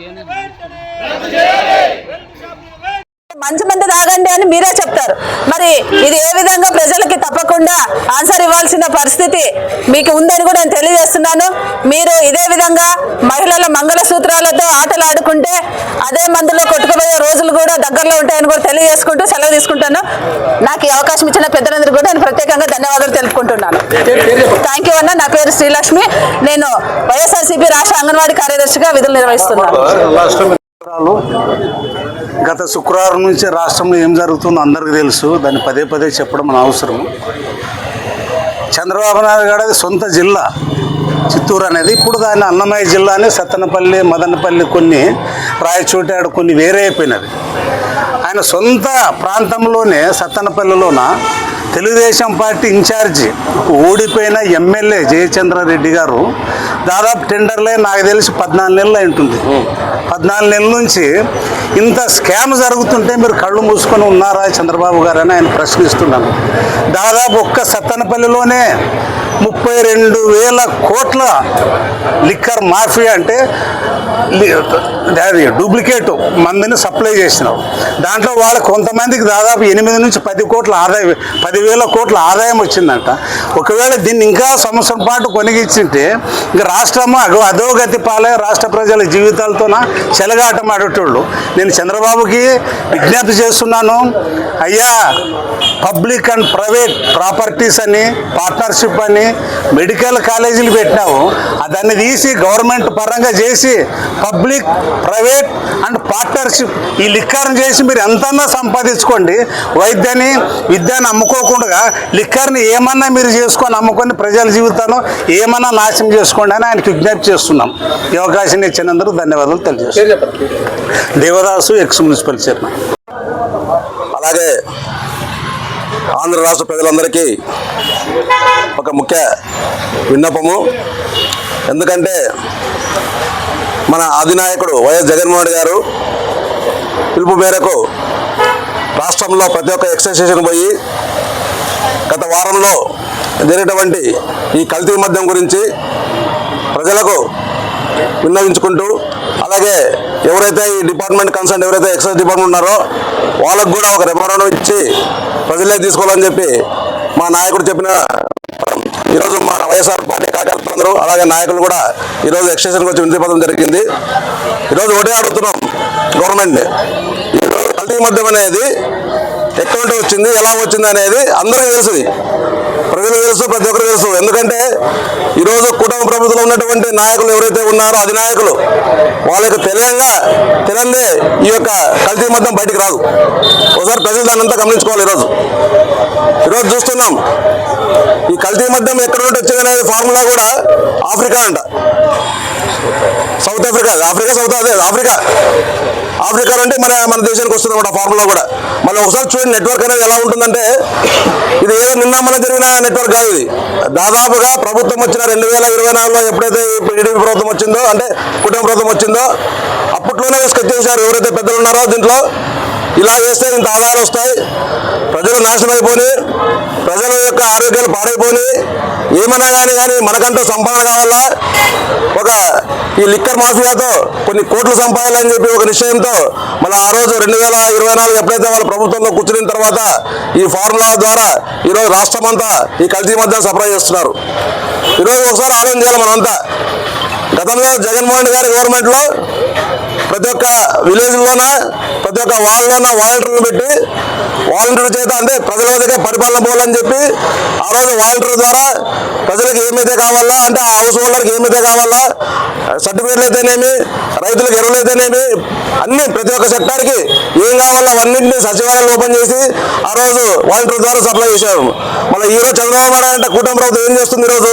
కల్తీ షాపులను మంది తాగండి అని మీరే చెప్తారు. మరి ఇది ఏ విధంగా ప్రజలకి తప్పకుండా ఆన్సర్ ఇవ్వాల్సిన పరిస్థితి మీకు ఉందని కూడా నేను తెలియజేస్తున్నాను. మీరు ఇదే విధంగా మహిళల మంగళ సూత్రాలతో ఆటలు ఆడుకుంటే అదే మందులో కొట్టుకుపోయే రోజులు కూడా దగ్గరలో ఉంటాయని కూడా తెలియజేసుకుంటూ సెలవు తీసుకుంటాను. నాకు ఈ అవకాశం ఇచ్చిన పెద్దలందరూ కూడా నేను ప్రత్యేకంగా ధన్యవాదాలు తెలుపుకుంటున్నాను. థ్యాంక్ యూ అన్న. నా పేరు శ్రీలక్ష్మి. నేను వైఎస్ఆర్సీపీ రాష్ట్ర అంగన్వాడీ కార్యదర్శిగా విధులు నిర్వహిస్తున్నాను. గత శుక్రవారం నుంచి రాష్ట్రంలో ఏం జరుగుతుందో అందరికీ తెలుసు. దాన్ని పదే పదే చెప్పడం మన అవసరం. చంద్రబాబు నాయుడు గారు అది సొంత జిల్లా. చిత్తూరు అనేది ఇప్పుడు దాన్ని అన్నమయ్య జిల్లా అని సత్తనపల్లి మదనపల్లి కొన్ని రాయచోటాడు కొన్ని వేరే అయిపోయినవి ఆయన సొంత ప్రాంతంలోనే సత్తనపల్లిలోన తెలుగుదేశం పార్టీ ఇన్ఛార్జి ఓడిపోయిన ఎమ్మెల్యే జయచంద్రారెడ్డి గారు దాదాపు టెండర్లే నాకు తెలిసి పద్నాలుగు నెలలు ఉంటుంది పద్నాలుగు నెలల నుంచి ఇంత స్కామ్ జరుగుతుంటే మీరు కళ్ళు మూసుకొని ఉన్నారా చంద్రబాబు గారు అని ఆయన ప్రశ్నిస్తున్నాను. దాదాపు ఒక్క సత్తనపల్లిలోనే ముప్పై రెండు వేల కోట్ల లిక్కర్ మాఫియా అంటే అది డూప్లికేట్ మందిని సప్లై చేసినావు దాంట్లో వాళ్ళ కొంతమందికి దాదాపు ఎనిమిది నుంచి పది కోట్ల ఆదాయం పదివేల కోట్ల ఆదాయం వచ్చిందంట. ఒకవేళ దీన్ని ఇంకా సంవత్సరం పాటు కొనిగించింటే ఇంకా రాష్ట్రము అధోగతి పాలే రాష్ట్ర ప్రజల జీవితాలతోన చెలగాటం ఆడేటోళ్ళు నేను చంద్రబాబుకి విజ్ఞప్తి చేస్తున్నాను అయ్యా పబ్లిక్ అండ్ ప్రైవేట్ ప్రాపర్టీస్ అని పార్ట్నర్షిప్ అని మెడికల్ కాలేజీలు పెట్టినావు ఆ దాన్ని తీసి గవర్నమెంట్ పరంగా చేసి పబ్లిక్ ప్రైవేట్ అండ్ పార్ట్నర్షిప్ ఈ లిక్కర్ని చేసి మీరు ఎంతన్నా సంపాదించుకోండి. వైద్యాన్ని విద్యను అమ్ముకోకుండా లిక్కర్ని ఏమన్నా మీరు చేసుకొని అమ్ముకొని ప్రజల జీవితాన్ని ఏమన్నా నాశనం చేసుకోండి అని ఆయనకి విజ్ఞప్తి చేస్తున్నాం. ఈ అవకాశం ఇచ్చినందుకు ధన్యవాదాలు తెలియజేస్తున్నాం. Devadasu ex municipal chairman. అలాగే ఆంధ్ర రాష్ట్ర ప్రజలందరికీ ఒక ముఖ్య విన్నపము. ఎందుకంటే మన అధినాయకుడు వైఎస్ జగన్మోహన్ గారు పిలుపు మేరకు రాష్ట్రంలో ప్రతి ఒక్క ఎక్సైజ్ పోయి గత వారంలో జరిగినటువంటి ఈ కల్తీ మద్యం గురించి ప్రజలకు విన్నవించుకుంటూ అలాగే ఎవరైతే ఈ డిపార్ట్మెంట్ కన్సర్న్ ఎవరైతే ఎక్సైజ్ డిపార్ట్మెంట్ ఉన్నారో వాళ్ళకు కూడా ఒక రెమరాండం ఇచ్చి ప్రజలే తీసుకోవాలని చెప్పి మా నాయకుడు చెప్పిన ఈరోజు మా వైఎస్ఆర్ పార్టీ కార్యకర్తలందరూ అలాగే నాయకులు కూడా ఈరోజు ఎక్స్టేషన్కి వచ్చి వినతిపడడం జరిగింది. ఈరోజు ఒకటే అడుగుతున్నాం గవర్నమెంట్ ఈరోజు కల్తీ మద్యం అనేది ఎక్కడ వచ్చింది ఎలా వచ్చింది అనేది అందరికీ తెలుసుది తెలుసు ప్రతి ఒక్కరు తెలుసు. ఎందుకంటే ఈరోజు కుటుంబ ప్రభుత్వంలో ఉన్నటువంటి నాయకులు ఎవరైతే ఉన్నారో అధినాయకులు వాళ్ళకి తెలియంగా తెలియందే ఈ యొక్క కల్తీ మద్దం బయటికి రాదు. ఒకసారి ప్రజలు దాన్ని అంతా గమనించుకోవాలి ఈరోజు. ఈరోజు చూస్తున్నాం ఈ కల్తీ మద్దం ఎక్కడ నుండి వచ్చిందనేది ఫార్ములా కూడా ఆఫ్రికా అంట. సౌత్ ఆఫ్రికా ఆఫ్రికా సౌత్ అదే ఆఫ్రికా. ఆఫ్రికా అంటే మన మన దేశానికి వస్తుంది అనమాట ఫార్ములా కూడా. మళ్ళీ ఒకసారి చూడండి నెట్వర్క్ అనేది ఎలా ఉంటుందంటే ఇది ఏదో నిన్న మన జరిగిన నెట్వర్క్ కాదు ఇది. దాదాపుగా ప్రభుత్వం వచ్చిన రెండు వేల ఇరవై నాలుగులో ఎప్పుడైతే టీడీపీ ప్రభుత్వం వచ్చిందో అంటే కుటుంబ ప్రభుత్వం వచ్చిందో అప్పట్లోనే స్కెచ్ చేశారు ఎవరైతే పెద్దలు ఉన్నారో దీంట్లో ఇలా చేస్తే ఇంత ఆదాయాలు వస్తాయి. ప్రజలు నాశనం అయిపోయి ప్రజల యొక్క ఆరోగ్యాలు పాడైపోయి ఏమన్నా కానీ కానీ మనకంటూ సంపాదన కావాలా ఒక ఈ లిక్కర్ మాఫియాతో కొన్ని కోట్లు సంపాదాలని చెప్పి ఒక నిశ్చయంతో మన ఆ రోజు రెండు వేల ఇరవై నాలుగు ఎప్పుడైతే వాళ్ళ ప్రభుత్వంలో కూర్చున్న తర్వాత ఈ ఫార్ములా ద్వారా ఈరోజు రాష్ట్రం అంతా ఈ కల్తీ మధ్య సప్లై చేస్తున్నారు. ఈరోజు ఒకసారి ఆలోచన చేయాలి మనమంతా. గతంలో జగన్మోహన్ గారి గవర్నమెంట్లో ప్రతి ఒక్క విలేజ్లోన ప్రతి ఒక్క వాళ్ళలోన వాలంటీర్లు పెట్టి వాలంటీర్ చేత అంటే ప్రజల వద్దకే పరిపాలన పోవాలని చెప్పి ఆ రోజు వాలంటీర్ ద్వారా ప్రజలకు ఏమైతే కావాలా అంటే ఆ హౌస్ హోల్డర్కి ఏమైతే కావాలా సర్టిఫికేట్లు అయితేనేమి రైతులకు ఎరువులు అయితేనేమి అన్ని ప్రతి ఒక్క సెక్టార్కి ఏం కావాలో అవన్నింటినీ సచివాలయాలు ఓపెన్ చేసి ఆ రోజు వాలంటీర్ ద్వారా సప్లై చేశారు. మళ్ళీ ఈ రోజు చంద్రబాబు నాయుడు అంటే కూటమి ప్రభుత్వం ఏం చేస్తుంది ఈరోజు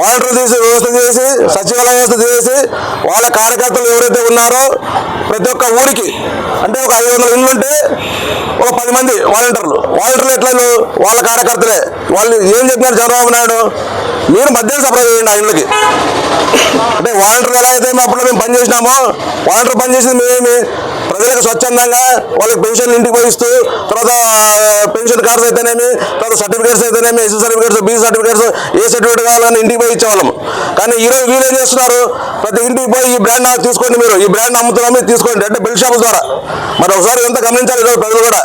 వాలంటీర్ తీసి వ్యవస్థ చేసి సచివాలయ వ్యవస్థ చేసి వాళ్ళ కార్యకర్తలు ఎవరైతే ఉన్నారో ప్రతి ఒక్క ఊరికి. అంటే ఒక ఐదు వందల ఇళ్ళు ఉంటే ఒక పది మంది వాలంటీర్లు. వాలంటీర్లు ఎట్లా వాళ్ళ కార్యకర్తలే. వాళ్ళు ఏం చెప్పినారు చంద్రబాబు నాయుడు? మీరు మధ్యాహ్నం సప్లై చేయండి ఆ ఇళ్ళకి అంటే వాలంటీర్లు ఎలా అయితే మేము అప్పుడు మేము పనిచేసినామో వాలంటీర్ పనిచేసింది మేమేమి. ప్రజలకు స్వచ్ఛందంగా వాళ్ళకి పెన్షన్ ఇంటికి పోయిస్తూ తర్వాత పెన్షన్ కార్డ్స్ అయితేనేమి తర్వాత సర్టిఫికేట్స్ అయితేనేమి ఎస్సీ సర్టిఫికేట్స్ బీ సర్టిఫికేట్స్ ఏ సర్టిఫికేట్ కావాలని ఇంటికి పోయి ఇచ్చేవాళ్ళం. కానీ ఈరోజు వీళ్ళు ఏం చేస్తున్నారు? ప్రతి ఇంటికి పోయి ఈ బ్రాండ్ తీసుకోండి మీరు ఈ బ్రాండ్ అమ్ముతున్నాము తీసుకోండి అంటే బిల్ షాప్ ద్వారా. మరి ఒకసారి ఎంత గమనించాలి ఈరోజు ప్రజలు కూడా?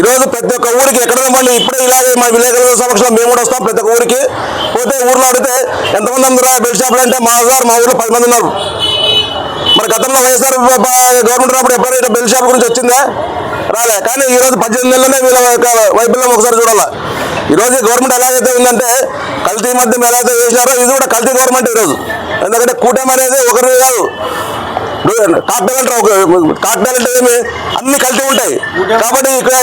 ఈరోజు ప్రతి ఒక్క ఊరికి ఎక్కడైనా మళ్ళీ ఇప్పుడే ఇలాగే మా విలేకరుల సమక్షంలో మేము కూడా వస్తాం ప్రతి ఒక్క ఊరికి. పోతే ఊర్లో అడిగితే ఎంతమంది ఉన్నారు బిల్ షాప్లు అంటే మా సార్ మా ఊర్లో పది మంది ఉన్నారు. మరి గతంలో వైఎస్ఆర్ గవర్నమెంట్ రాప్పుడు ఎప్పుడైతే బెల్ షాప్ గురించి వచ్చిందా? రాలే. కానీ ఈ రోజు పద్దెనిమిది నెలలనే వీళ్ళ యొక్క వైఫల్యం ఒకసారి చూడాలా. ఈ రోజు గవర్నమెంట్ ఎలాగైతే ఉందంటే కల్తీ మద్యం ఎలాగైతే వేసినారో ఇది కూడా కల్తీ గవర్నమెంట్ ఈరోజు ఎందుకంటే కూటమి అనేది ఒకరు కాదు. టాప్ అంటే ఒక కాక్టైల్ అంటే ఏమి? అన్ని కల్తీ ఉంటాయి. కాబట్టి ఇక్కడ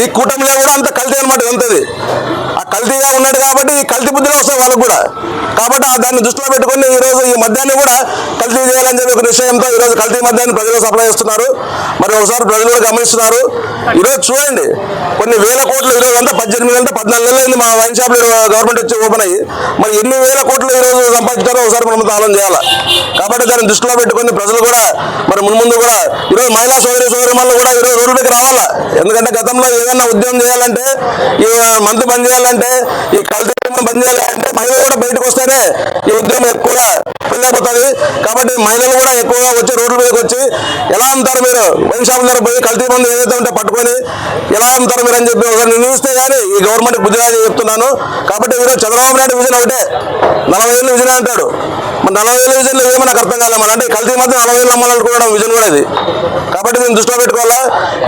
ఈ కూటమిలో కూడా అంత కల్తీ అనమాట ఎంతది ఆ కల్తీగా ఉన్నాడు కాబట్టి ఈ కల్తీ బుద్ధులు వస్తాయి వాళ్ళకు కూడా. కాబట్టి ఆ దాన్ని దృష్టిలో పెట్టుకొని ఈ రోజు ఈ మద్యాన్ని కూడా కల్తీ చేయాలని చెప్పి ఒక నిశ్చయంతో ఈ రోజు కల్తీ మద్యాన్ని ప్రజలు సప్లై చేస్తున్నారు. మరి ఒకసారి ప్రజలు కూడా గమనిస్తున్నారు. ఈరోజు రోజు చూడండి కొన్ని వేల కోట్లు ఈ రోజు అంతా పద్దెనిమిది గంటల పద్నాలుగు నెలలు మా వైన్ షాప్లు గవర్నమెంట్ వచ్చి ఓపెన్ అయ్యి. మరి ఎన్ని వేల కోట్లు ఈరోజు సంపాదించారో ఒకసారి మనం ఆలోచన చేయాలి? కాబట్టి దాన్ని దృష్టిలో పెట్టుకుని ప్రజలు కూడా మరి మున్ముందు కూడా ఈరోజు మహిళా సోదరి సోదరి మళ్ళీ కూడా ఈరోజు రోడ్డు మీద రావాలా? ఎందుకంటే గతంలో ఏదైనా ఉద్యమం చేయాలంటే ఈ మంత్ బంద్ చేయాలంటే ఈ కల్తీ బంద్ చేయాలంటే మహిళలు కూడా బయటకు వస్తేనే ఈ ఉద్యమం ఎక్కువగా పెళ్ళైపోతుంది కాబట్టి మహిళలు కూడా ఎక్కువగా వచ్చి రోడ్ల మీదకి వచ్చి ఎలా అమ్ముతారు మీరు? వైన్ షాప్ దగ్గర పోయి కల్తీ మందు ఏదైతే ఉంటే పట్టుకొని ఎలా అమ్ముతారు మీరు అని చెప్పి ఒకసారి నిర్ణయిస్తే కానీ ఈ గవర్నమెంట్ బుద్ధి చెప్తున్నాను. కాబట్టి ఈరోజు చంద్రబాబు నాయుడు విజన్ ఒకటే. నలభై ఏళ్ళు విజన్ అంటాడు. మరి నలభై ఏళ్ళ విజన్లో ఏమన్నా అర్థం కాలేదు అంటే కల్తీ మధ్య నలభై ఏళ్ళు అమ్మాలనుకోవడం విజన్ కూడా ఇది కాబట్టి దీన్ని దృష్టిలో పెట్టుకోవాలా?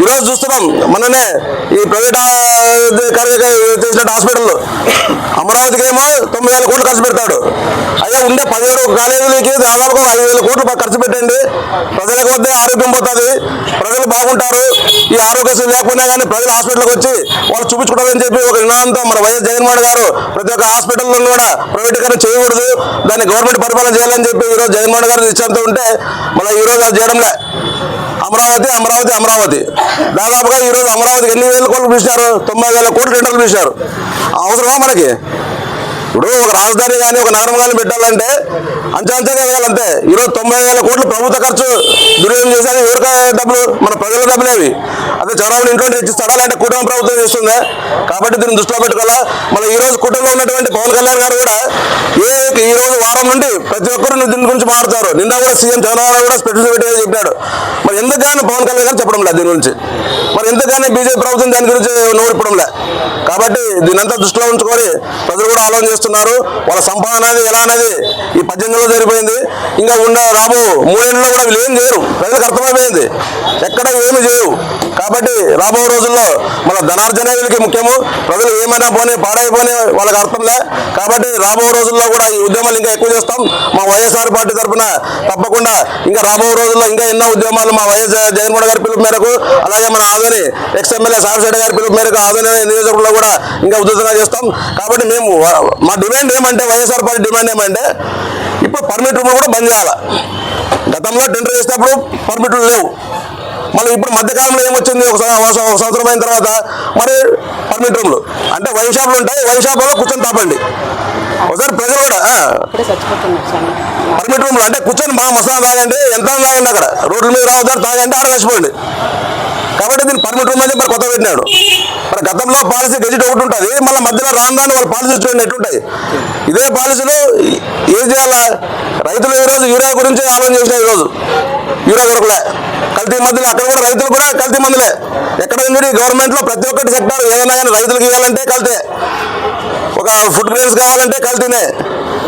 ఈరోజు చూస్తున్నాం మొన్ననే ఈ ప్రైవేట్ చేసిన హాస్పిటల్. అమరావతికి ఏమో తొమ్మిది వేల కోట్లు ఖర్చు పెడతాడు. అదే ఉండే పదిహేడు కాలేజీలకి దాదాపు ఐదు వేల కోట్లు ఖర్చు పెట్టండి. ప్రజలకు వద్దే ఆరోగ్యం పోతుంది. ప్రజలు బాగుంటారు. ఈ ఆరోగ్యశ్రీ లేకపోయినా కానీ ప్రజలు హాస్పిటల్కి వచ్చి వాళ్ళు చూపించుకోవాలని చెప్పి ఒక నినాదంతో మన వైఎస్ జగన్మోహన్ గారు ప్రతి ఒక్క హాస్పిటల్లో కూడా ప్రైవేటీకరణ చేయకూడదు. దాన్ని గవర్నమెంట్ పరిపాలన చేయాలని చెప్పి ఈరోజు జగన్మోహన్ గారు నిశ్చయంతో ఉంటే మళ్ళీ ఈరోజు అది చేయడంలే. అమరావతి అమరావతి అమరావతి. దాదాపుగా ఈరోజు అమరావతికి ఎన్ని వేల కోట్లు పిలిచినారు? తొంభై వేల కోట్లు టెండర్లు పిలిచినారు. అవసరమా మనకి? ఇప్పుడు ఒక రాజధాని కానీ ఒక నగరం కానీ పెట్టాలంటే అంచెంచెగా వేయాలంటే ఈరోజు తొంభై వేల కోట్లు ప్రభుత్వ ఖర్చు. దుర్వినియోగం చేశారు. ఎవరికి డబ్బులు? మన ప్రజల డబ్బులేవి అదే చంద్రబాబు ఇంట్లో తెచ్చిస్తాడా లేదంటే కుటుంబ ప్రభుత్వం చేస్తుందా? కాబట్టి దీన్ని దృష్టిలో పెట్టుకోవాలా? మన ఈ రోజు కుటుంబంలో ఉన్నటువంటి పవన్ కళ్యాణ్ గారు కూడా ఏ ఈ రోజు వారం నుండి ప్రతి ఒక్కరు దీని గురించి మాట్లాడతారు. నిన్న కూడా సీఎం చంద్రబాబు కూడా స్పెషల్ మీటింగ్ చెప్పాడు. మరి ఎందుకని పవన్ కళ్యాణ్ గారు చెప్పడం లేదు దీని గురించి? మరి ఎందుకని బీజేపీ ప్రభుత్వం దాని గురించి నోడిపడం లే కాబట్టి దీనంతా దృష్టిలో ఉంచుకొని ప్రజలు కూడా ఆలోచన చేస్తున్నారు. వాళ్ళ సంపాదన అనేది ఎలా అనేది ఈ పద్దెనిమిదిలో జరిగిపోయింది. ఇంకా ఉన్న రాబో మూడేళ్ళలో కూడా వీళ్ళు ఏం చేయరు. ప్రజలకు అర్థమైపోయింది. ఎక్కడ ఏమి చేయవు కాబట్టి రాబో రోజుల్లో మన ధనార్జనే వీళ్ళకి ముఖ్యము. ప్రజలు ఏమైనా పోనీ పాడైపోయి వాళ్ళకి అర్థంలే కాబట్టి రాబో రోజుల్లో కూడా ఈ ఉద్యమాలు ఇంకా ఎక్కువ చేస్తాం. మా వైఎస్ఆర్ పార్టీ తరఫున తప్పకుండా ఇంకా రాబో రోజుల్లో ఇంకా ఎన్నో ఉద్యమాలు మా వైఎస్ జగన్మోహన్ గారి పిలుపు మేరకు అలాగే మన ఆదోని ఎక్స్ ఎమ్మెల్యే సారశెట్టి గారి పిలుపు మేరకు ఆదోని నియోజకవర్గంలో కూడా ఇంకా ఉధృతంగా చేస్తాం. కాబట్టి మేము మా డిమాండ్ ఏమంటే వైఎస్ఆర్ పార్టీ డిమాండ్ ఏమంటే ఇప్పుడు పర్మిట్ రూమ్ కూడా బంద్ చేయాలి. గతంలో టెండర్ చేసినప్పుడు పర్మిట్లు లేవు. మళ్ళీ ఇప్పుడు మధ్యకాలంలో ఏమొచ్చింది? ఒక సంవత్సరం అయిన తర్వాత మరి పర్మిట్ రూమ్లు. అంటే వైన్ షాపులు ఉంటాయి. వైన్ షాపులో కూర్చొని తాపండి ఒకసారి ప్రజలు కూడా పర్మిట్ రూమ్లు. అంటే కూర్చొని బాగా మసాలా తాగండి ఎంత తాగండి అక్కడ? రోడ్ల మీద రావద్దారు తాగండి ఆడ చచ్చిపోండి. కాబట్టి దీన్ని పర్మిట్ ఉందని చెప్పి మరి కొత్త పెట్టినాడు. మరి గతంలో పాలసీ గెజిట్ ఒకటి ఉంటుంది మళ్ళీ మధ్యలో రాను రాను వాళ్ళ పాలసీ చూడండి ఎట్లుంటాయి ఇదే పాలసీలో ఏం చేయాలా? రైతులు ఈరోజు యూరియా గురించి ఆలోచన చేసినారు ఈరోజు. యూరియా దొరకలే కల్తీ మందులు అక్కడ కూడా రైతులు కూడా కల్తీ మందులే. ఎక్కడ ఉంది గవర్నమెంట్లో ప్రతి ఒక్కటి సెక్టార్ ఏదైనా కానీ రైతులకు ఇవ్వాలంటే కల్తే. ఒక ఫుడ్ గ్రెయిన్స్ కావాలంటే కల్తీనే.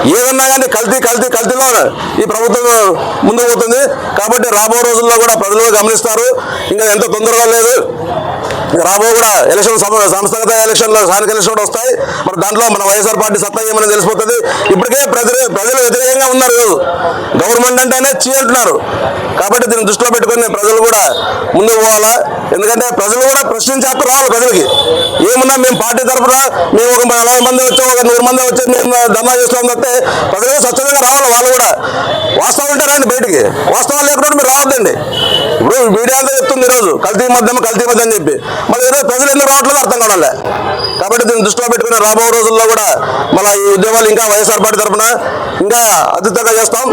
ఏదన్నా కానీ కల్తీ కల్తీ కల్తీలో ఈ ప్రభుత్వం ముందుకు పోతుంది. కాబట్టి రాబో రోజుల్లో కూడా ప్రజలు గమనిస్తారు. ఇంకా ఎంత తొందరగా లేదు. రాబో కూడా ఎలక్షన్ సమ- సంస్థాగత ఎలక్షన్లు స్థానిక ఎలక్షన్ కూడా వస్తాయి. మరి దాంట్లో మన వైఎస్ఆర్ పార్టీ సత్తా ఏమని తెలిసిపోతుంది? ఇప్పటికే ప్రజలు ప్రజలు వ్యతిరేకంగా ఉన్నారు ఈరోజు. గవర్నమెంట్ అంటేనే చీ అంటున్నారు. కాబట్టి దీన్ని దృష్టిలో పెట్టుకుని ప్రజలు కూడా ముందుకు పోవాలా? ఎందుకంటే ప్రజలు కూడా ప్రశ్నించే హక్కు రావాలి ప్రజలకి. ఏమున్నా మేము పార్టీ తరఫున మేము ఒక నలభై మంది వచ్చి ఒక నూరు మంది వచ్చి మేము ధర్నా చేస్తాం తప్పితే ప్రజలు స్వచ్ఛంగా రావాలి వాళ్ళు కూడా? రండి బయటికి. వాస్తవం లేకుండా మీరు రావద్దండి. ఇప్పుడు మీడియా చెప్తుంది ఈరోజు కల్తీ మధ్యం కల్తీ మధ్య అని చెప్పి. మళ్ళీ ఈరోజు ప్రజలు ఎందుకు రావట్లేదు అర్థం కావాలే కాబట్టి దీన్ని దృష్టిలో పెట్టుకుని రాబో రోజుల్లో కూడా మళ్ళీ ఈ ఉద్యమాలు ఇంకా వైఎస్ఆర్ పార్టీ తరఫున ఇంకా అద్భుతంగా చేస్తాం.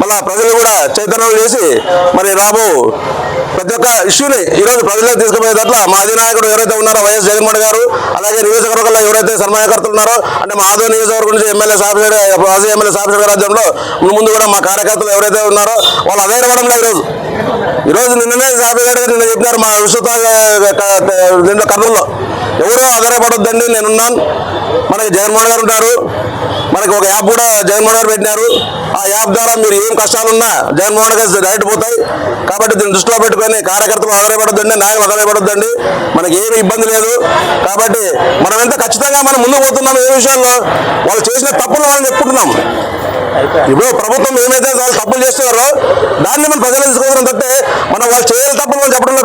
మళ్ళీ ప్రజలు కూడా చైతన్యం చేసి మరి రాబో ప్రతి ఒక్క ఇష్యూని ఈరోజు ప్రజలకు దాంట్లో మా అధినాయకుడు ఎవరైతే ఉన్నారో వైఎస్ జగన్మోహన్ గారు అలాగే నియోజకవర్గంలో ఎవరైతే సన్మాయకర్తలు ఉన్నారో అంటే మా ఆదో నియోజకవర్గం నుంచి ఎమ్మెల్యే సాఫ్ట్వేర్ మాజీ ఎమ్మెల్యే సాఫ్ట్వేర్ రాజ్యంలో ముందు కూడా మా కార్యకర్తలు ఎవరైతే ఉన్నారో వాళ్ళు అదే ఇవ్వడంలో ఈరోజు. ఈరోజు నిన్ననే సాఫ్ట్వేర్ గారు నిన్న చెప్పినారు మా విశ్వత దీంట్లో కర్నూల్లో. ఎవరో ఆధారపడొద్దండి నేనున్నాను. మనకి జగన్మోహన్ గారు ఉంటారు. మనకి ఒక యాప్ కూడా జగన్మోహన్ గారు పెట్టినారు. ఆ యాప్ ద్వారా మీరు ఏం కష్టాలున్నా జగన్మోహన్ గారు డైరెక్ట్ పోతాయి. కాబట్టి దీన్ని దృష్టిలో పెట్టుకొని కార్యకర్తలు ఆధారపడొద్దండి నాయకులు ఆధారపడొద్దండి మనకి ఏమి ఇబ్బంది లేదు. కాబట్టి మనం ఎంత ఖచ్చితంగా మనం ముందుకు పోతున్నాం ఏ విషయంలో వాళ్ళు చేసిన తప్పులు మనం చెప్పుకుంటున్నాం. ఇప్పుడు ప్రభుత్వం ఏమైతే వాళ్ళు తప్పులు చేస్తున్నారో దాన్ని మనం ప్రజలు తీసుకోవడం తప్పితే మనం వాళ్ళు చేయాలి తప్పులు మనం చెప్పడం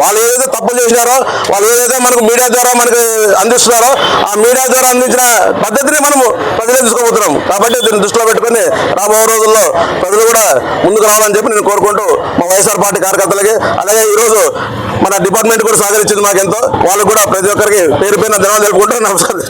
వాళ్ళు ఏదైతే తప్పులు చేసినారో వాళ్ళు ఏదైతే మనకు మీడియా ద్వారా మనకి అందిస్తున్నారో ఆ మీడియా ద్వారా అందించిన పద్ధతిని మనము ప్రజలే తీసుకోబోతున్నాం కాబట్టి దీన్ని దృష్టిలో పెట్టుకుని రాబో రోజుల్లో ప్రజలు కూడా ముందుకు రావాలని చెప్పి నేను కోరుకుంటూ మా వైఎస్ఆర్ పార్టీ కార్యకర్తలకి అలాగే ఈరోజు మన డిపార్ట్మెంట్ కూడా సహకరించింది మాకెంతో. వాళ్ళు కూడా ప్రతి ఒక్కరికి పేరు పైన ధన్యవాదాలు తెలుపుకుంటూ నమస్కారం